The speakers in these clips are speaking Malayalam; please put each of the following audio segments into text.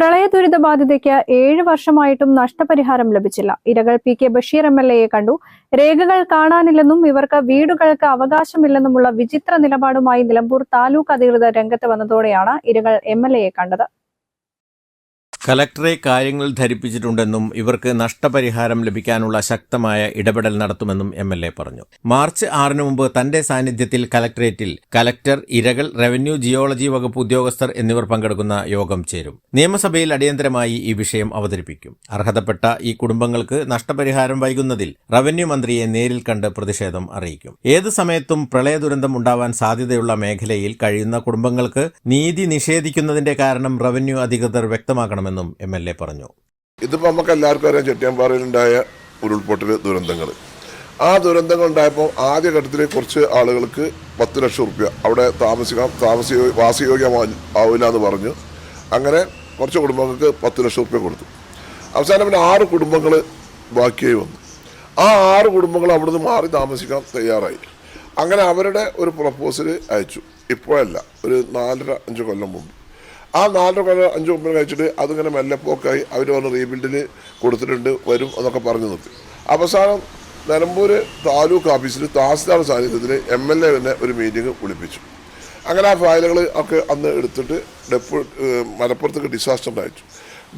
പ്രളയ ദുരിത ബാധിതയ്ക്ക് ഏഴ് വർഷമായിട്ടും നഷ്ടപരിഹാരം ലഭിച്ചില്ല. ഇരകൾ P K Basheer M L എയെ കണ്ടു. രേഖകൾ കാണാനില്ലെന്നും ഇവർക്ക് വീടുകൾക്ക് അവകാശമില്ലെന്നുമുള്ള വിചിത്ര നിലപാടുമായി നിലമ്പൂർ താലൂക്ക് അധികൃതർ രംഗത്ത് വന്നതോടെയാണ് ഇരകൾ എം എൽ എയെ കണ്ടത്. കലക്ടറെ കാര്യങ്ങൾ ധരിപ്പിച്ചിട്ടുണ്ടെന്നും ഇവർക്ക് നഷ്ടപരിഹാരം ലഭിക്കാനുള്ള ശക്തമായ ഇടപെടൽ നടത്തുമെന്നും എം എൽ എ പറഞ്ഞു. മാർച്ച് ആറിന് മുമ്പ് തന്റെ സാന്നിധ്യത്തിൽ കലക്ടറേറ്റിൽ കലക്ടർ ഇരകൾ റവന്യൂ ജിയോളജി വകുപ്പ് ഉദ്യോഗസ്ഥർ എന്നിവർ പങ്കെടുക്കുന്ന യോഗം ചേരും. നിയമസഭയിൽ അടിയന്തരമായി ഈ വിഷയം അവതരിപ്പിക്കും. അർഹതപ്പെട്ട ഈ കുടുംബങ്ങൾക്ക് നഷ്ടപരിഹാരം വൈകുന്നതിൽ റവന്യൂ മന്ത്രിയെ നേരിൽ കണ്ട് പ്രതിഷേധം അറിയിക്കും. ഏത് സമയത്തും പ്രളയ ദുരന്തം ഉണ്ടാവാൻ സാധ്യതയുള്ള മേഖലയിൽ കഴിയുന്ന കുടുംബങ്ങൾക്ക് നീതി നിഷേധിക്കുന്നതിന്റെ കാരണം റവന്യൂ അധികൃതർ വ്യക്തമാക്കണമെന്നും എം എൽ എ പറഞ്ഞു. ഇതിപ്പോൾ നമുക്ക് എല്ലാവർക്കും അറിയാം ചെട്ടിയാമ്പാറയിലുണ്ടായ ഉരുൾപൊട്ടൽ ദുരന്തങ്ങൾ ആ ദുരന്തങ്ങൾ ഉണ്ടായപ്പോൾ ആദ്യഘട്ടത്തിൽ കുറച്ച് ആളുകൾക്ക് പത്ത് ലക്ഷം റുപ്യ അവിടെ താമസിക്കാം താമസ വാസയോഗ്യമാ ആവില്ല എന്ന് പറഞ്ഞു. അങ്ങനെ കുറച്ച് കുടുംബങ്ങൾക്ക് പത്ത് ലക്ഷം റുപ്യ കൊടുത്തു. അവസാനം പിന്നെ ആറ് കുടുംബങ്ങൾ ബാക്കിയായി വന്നു. ആ ആറ് കുടുംബങ്ങൾ അവിടുന്ന് മാറി താമസിക്കാൻ തയ്യാറായി. അങ്ങനെ അവരുടെ ഒരു പ്രപ്പോസൽ അയച്ചു. ഇപ്പോഴല്ല ഒരു നാലര അഞ്ച് കൊല്ലം മുമ്പ്. ആ നാലര കല അഞ്ച് കൊല്ലം കഴിച്ചിട്ട് അതിങ്ങനെ മെല്ലെപ്പോക്കായി അവർ വന്ന് റീബിൽഡിന് കൊടുത്തിട്ടുണ്ട് വരും എന്നൊക്കെ പറഞ്ഞു നിർത്തി അവസാനം നിലമ്പൂർ താലൂക്ക് ഓഫീസിൽ തഹസിൽദാർ സാന്നിധ്യത്തിൽ എം എൽ എ തന്നെ ഒരു മീറ്റിംഗ് വിളിപ്പിച്ചു. അങ്ങനെ ആ ഫയലുകൾ ഒക്കെ അന്ന് എടുത്തിട്ട് ഡെപ്പു മലപ്പുറത്തേക്ക് ഡിസാസ്റ്റർ അയച്ചു.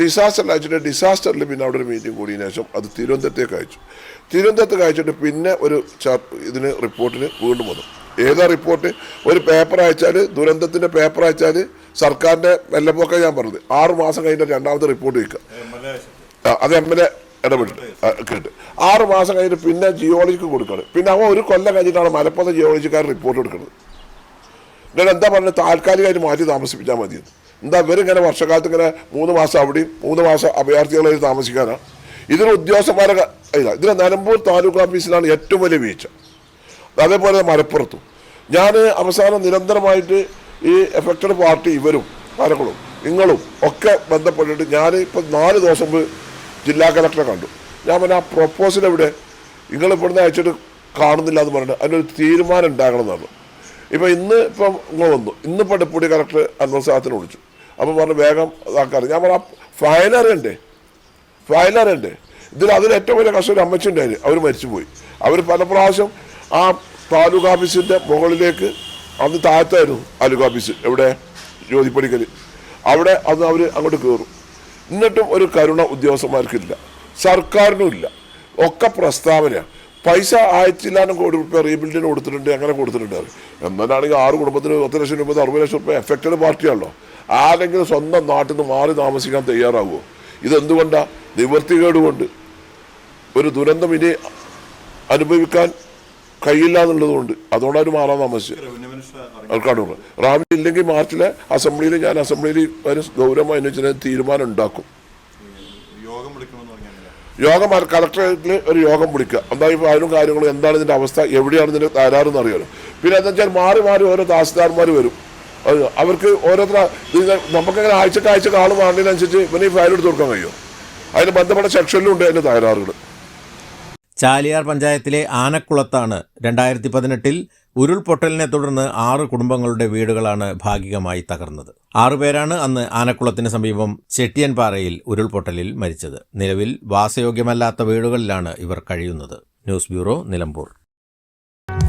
ഡിസാസ്റ്റർ അയച്ചിട്ട് ഡിസാസ്റ്ററിൽ പിന്നെ അവിടെ ഒരു മീറ്റിംഗ് കൂടിയതിനു ശേഷം അത് തിരുവനന്തപുരത്തേക്ക് അയച്ചു. തിരുവനന്തപുരത്തേക്ക് അയച്ചിട്ട് പിന്നെ ഒരു ഇതിന് റിപ്പോർട്ടിന് വീണ്ടും വന്നു. ഏതാ റിപ്പോർട്ട്? ഒരു പേപ്പർ അയച്ചാൽ ദുരന്തത്തിന്റെ പേപ്പർ അയച്ചാൽ സർക്കാരിന്റെ മെല്ലപ്പോക്ക ഞാൻ പറഞ്ഞത്. ആറ് മാസം കഴിഞ്ഞിട്ട് രണ്ടാമത്തെ റിപ്പോർട്ട് വയ്ക്കുക അത് എം എൽ എ ഇടപെട്ടിട്ട് കേട്ട്. ആറ് മാസം കഴിഞ്ഞിട്ട് പിന്നെ ജിയോളജിക്ക് കൊടുക്കണം. പിന്നെ അവ ഒരു കൊല്ലം കഴിഞ്ഞിട്ടാണ് മലപ്പുറം ജിയോളജിക്കാർ റിപ്പോർട്ട് കൊടുക്കുന്നത് എന്നിട്ട് എന്താ പറഞ്ഞത്? താൽക്കാലികമായിട്ട് മാറ്റി താമസിപ്പിച്ചാൽ മതി എന്താ ഇവരിങ്ങനെ വർഷക്കാലത്ത് ഇങ്ങനെ മൂന്ന് മാസം അവിടെയും മൂന്ന് മാസം അഭയാർത്ഥികളായി താമസിക്കാനാണ് ഇതിന് ഉദ്യോഗസ്ഥന്മാരെ ഇല്ല ഇതിന് നിലമ്പൂർ താലൂക്ക് ഓഫീസിലാണ് ഏറ്റവും വലിയ വീഴ്ച. അതേപോലെ മലപ്പുറത്തും. ഞാൻ അവസാനം നിരന്തരമായിട്ട് ഈ എഫക്റ്റഡ് പാർട്ടി ഇവരും ആരെങ്കിലും നിങ്ങളും ഒക്കെ ബന്ധപ്പെട്ടിട്ട് ഞാൻ ഇപ്പം നാല് ദിവസം മുമ്പ് ജില്ലാ കലക്ടറെ കണ്ടു. ഞാൻ പറഞ്ഞ ആ പ്രൊപ്പോസൽ എവിടെ? നിങ്ങൾ ഇവിടുന്ന് അയച്ചിട്ട് കാണുന്നില്ല എന്ന് പറഞ്ഞിട്ട് അതിനൊരു തീരുമാനം ഉണ്ടാകണം എന്നാണ്. ഇപ്പം ഇന്ന് ഇപ്പം ഇങ്ങനെ വന്നു. ഇന്നിപ്പോൾ ഡെപ്യൂട്ടി കലക്ടർ അന്വസാഹത്തിന് സാഹത്തിനെ വിളിച്ചു. അപ്പം പറഞ്ഞു വേഗം ഇതാക്കാറ്. ഞാൻ പറഞ്ഞ ഫയൽ അറിയണ്ടേ? ഫയൽ അറിയണ്ടേ? ഇതിൽ അതിൽ ഏറ്റവും വലിയ കഷ്ടം ഒരു അമ്മച്ചുണ്ടായിരുന്നു അവർ മരിച്ചുപോയി. അവർ പല പ്രാവശ്യം ആ താലൂക്ക് ഓഫീസിന്റെ മുകളിലേക്ക് അന്ന് താഴത്തായിരുന്നു താലൂക്ക് ഓഫീസ് എവിടെ? ജ്യോതിപ്പടിക്കൽ അവിടെ അന്ന് അവർ അങ്ങോട്ട് കയറും എന്നിട്ടും ഒരു കരുണ ഉദ്യോഗസ്ഥന്മാർക്കില്ല. സർക്കാരിനും ഇല്ല ഒക്കെ പ്രസ്താവനയാണ് പൈസ ആയിരത്തില്ലാനും കോടി റുപ്യ റീബിൽഡിന് കൊടുത്തിട്ടുണ്ട് അങ്ങനെ കൊടുത്തിട്ടുണ്ട് എന്നാലാണെങ്കിൽ ആറ് കുടുംബത്തിന് പത്ത് ലക്ഷം രൂപ അറുപത് ലക്ഷം റുപ്യ എഫക്റ്റഡ് പാർട്ടിയാണല്ലോ. ആരെങ്കിലും സ്വന്തം നാട്ടിൽ നിന്ന് മാറി താമസിക്കാൻ തയ്യാറാവുമോ ഇതെന്തുകൊണ്ടാണ് നിവൃത്തികേടുകൊണ്ട്. ഒരു ദുരന്തം ഇനി അനുഭവിക്കാൻ കഴിയില്ല എന്നുള്ളതുകൊണ്ട് അതുകൊണ്ട് അവർ മാറാൻ താമസിച്ചത് ആൾക്കാരോട്. റാമിൽ ഇല്ലെങ്കിൽ മാർച്ചിലെ അസംബ്ലിയിൽ ഞാൻ അസംബ്ലിയിൽ ഒരു ഗൗരവമായി അന്വേഷിച്ച തീരുമാനം ഉണ്ടാക്കും. യോഗം കളക്ടറേറ്റിൽ ഒരു യോഗം വിളിക്കുക. എന്താ ഇപ്പോൾ അതിനും കാര്യങ്ങളും എന്താണ് ഇതിന്റെ അവസ്ഥ? എവിടെയാണ് ഇതിന്റെ തകരാറെന്ന് അറിയാലോ. പിന്നെ എന്താ വെച്ചാൽ മാറി മാറി ഓരോ താസിദാർമാർ വരും. അവർക്ക് ഓരോരുത്തർ നമുക്കങ്ങനെ കാഴ്ച ആഴ്ചക്ക് ആൾ മാറുന്നതിനനുസരിച്ച് ഇവന് ഈ ഫയൽ എടുത്ത് കൊടുക്കാൻ കഴിയുമോ അതിന് ബന്ധപ്പെട്ട സെക്ഷനിലും ഉണ്ട് അതിന്റെ തകരാറുകൾ ചാലിയാർ പഞ്ചായത്തിലെ ആനക്കുളത്താണ് രണ്ടായിരത്തി പതിനെട്ടിൽ ഉരുൾപൊട്ടലിനെ തുടർന്ന് ആറ് കുടുംബങ്ങളുടെ വീടുകളാണ് ഭാഗികമായി തകർന്നത്. ആറുപേരാണ് അന്ന് ആനക്കുളത്തിന് സമീപം ചെട്ടിയൻപാറയിൽ ഉരുൾപൊട്ടലിൽ മരിച്ചത്. നിലവിൽ വാസയോഗ്യമല്ലാത്ത വീടുകളിലാണ് ഇവർ കഴിയുന്നത്. News bureau Nilambur.